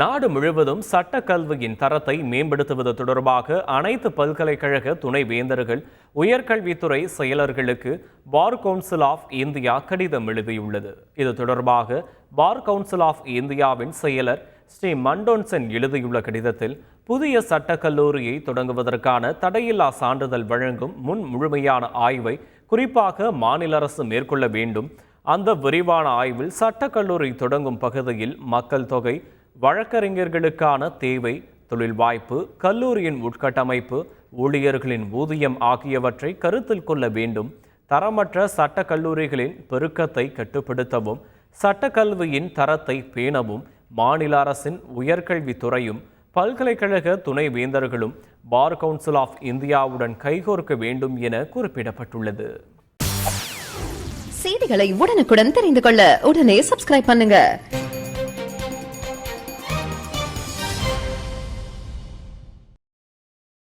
நாடு முழுவதும் சட்ட கல்வியின் தரத்தை மேம்படுத்துவது தொடர்பாக அனைத்து பல்கலைக்கழக துணை வேந்தர்கள் உயர்கல்வித்துறை செயலர்களுக்கு பார் கவுன்சில் ஆஃப் இந்தியா கடிதம் எழுதியுள்ளது. இது தொடர்பாக பார் கவுன்சில் ஆஃப் இந்தியாவின் செயலர் ஸ்ரீ மண்டோன்சன் எழுதியுள்ள கடிதத்தில் புதிய சட்ட கல்லூரியை தொடங்குவதற்கான தடையில்லா சான்றிதழ் வழங்கும் முன் முழுமையான ஆய்வை குறிப்பாக மாநில அரசு மேற்கொள்ள வேண்டும். அந்த விரிவான ஆய்வில் சட்டக்கல்லூரி தொடங்கும் பகுதியில் மக்கள் தொகை வழக்கறிஞர்களுக்கான தேவை தொழில் வாய்ப்பு கல்லூரியின் உட்கட்டமைப்பு ஊழியர்களின் ஊதியம் ஆகியவற்றை கருத்தில் கொள்ள வேண்டும். தரமற்ற சட்ட கல்லூரிகளின் பெருக்கத்தை கட்டுப்படுத்தவும் சட்டக்கல்வியின் தரத்தை பேணவும் மாநில அரசின் உயர்கல்வித்துறையும் பல்கலைக்கழக துணை வேந்தர்களும் பார் கவுன்சில் ஆஃப் இந்தியாவுடன் கைகோர்க்க வேண்டும் என குறிப்பிடப்பட்டுள்ளது. செய்திகளை உடனுக்குடன் தெரிந்து கொள்ள உடனே சப்ஸ்கிரைப் பண்ணுங்க.